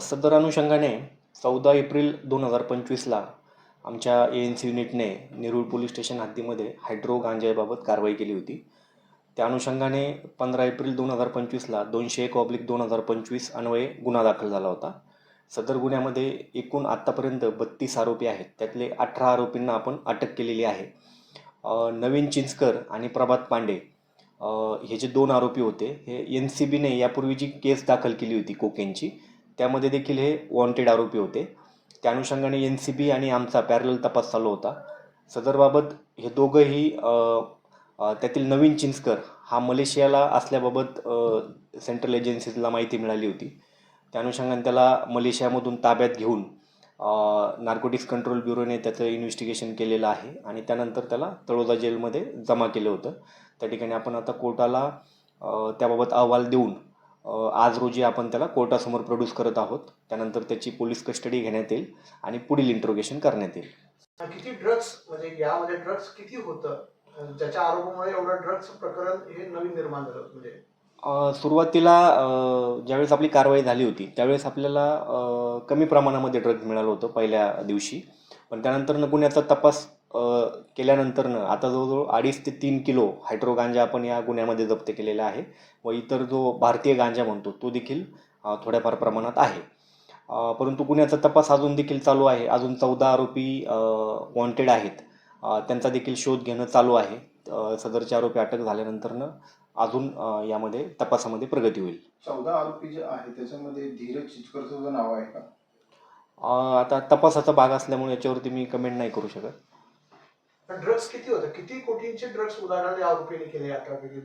सदर अनुषंगाने चौदा एप्रिल दोन हजार पंचवीसला आमच्या ए एन सी युनिटने नेरूळ पोलीस स्टेशन हद्दीमध्ये हायड्रो गांजाबाबत कारवाई केली होती. त्या अनुषंगाने पंधरा एप्रिल दोन हजार पंचवीसला दोनशे एक ऑब्लिक दोन हजार पंचवीस अन्वये गुन्हा दाखल झाला होता. सदर गुन्ह्यामध्ये एकूण आत्तापर्यंत बत्तीस आरोपी आहेत. त्यातले अठरा आरोपींना आपण अटक केलेली आहे. नवीन चिंचकर आणि प्रभात पांडे हे जे दोन आरोपी होते हे एन सी बीने यापूर्वी जी केस दाखल केली होती कोकेनची त्यामध्ये देखील हे वॉन्टेड आरोपी होते. त्या अनुषंगाने एन सी बी आणि आमचा पॅरल तपास चालू होता. सदरबाबत हे दोघंही त्यातील नवीन चिंचकर हा मलेशियाला असल्याबाबत सेंट्रल एजन्सीजला माहिती मिळाली होती. त्या अनुषंगाने त्याला मलेशियामधून ताब्यात घेऊन नार्कोटिक्स कंट्रोल ब्युरोने त्याचं इन्व्हेस्टिगेशन केलेलं आहे आणि त्यानंतर त्याला तळोदा जेलमध्ये जमा केलं होतं. त्या ठिकाणी आपण आता कोर्टाला त्याबाबत अहवाल देऊन आज रोजी आपण त्याला कोर्टासमोर प्रोड्यूस करत आहोत. त्यानंतर त्याची पोलीस कस्टडी घेण्यात येईल आणि पुढील इंट्रोगेशन करण्यात येईल. किती ड्रग्स म्हणजे यामध्ये ड्रग्स किती होतं? ज्याच्या आरोपामुळे एवढं ड्रग्स प्रकरण हे नवीन निर्माण झालं म्हणजे सुरुवातीला ज्यावेळेस आपली कारवाई झाली होती त्यावेळेस आपल्याला कमी प्रमाणामध्ये ड्रग्ज मिळालं होतं पहिल्या दिवशी. पण त्यानंतरनं गुन्ह्याचा तपास केल्यानंतरनं आता जवळजवळ अडीच ते तीन किलो हायड्रो गांजा आपण या गुन्ह्यामध्ये जप्त केलेला आहे व इतर जो भारतीय गांजा म्हणतो तो देखील थोड्याफार प्रमाणात आहे. परंतु गुन्ह्याचा तपास अजून देखील चालू आहे. अजून चौदा आरोपी वॉन्टेड आहेत. त्यांचा देखील शोध घेणं चालू आहे. सदरचे आरोपी अटक झाल्यानंतरनं अजून यामध्ये तपासामध्ये प्रगती होईल. चौदा आरोपी जे आहे त्याच्यामध्ये धीरज चिचकरचं सुद्धा नाव आहे का? आता तपासाचा भाग असल्यामुळे याच्यावरती मी कमेंट नाही करू शकत. ड्रग्स किती होतं? किती कोटींचे ड्रग्स उदाहरण या आरोपीने केले अठरा पैकी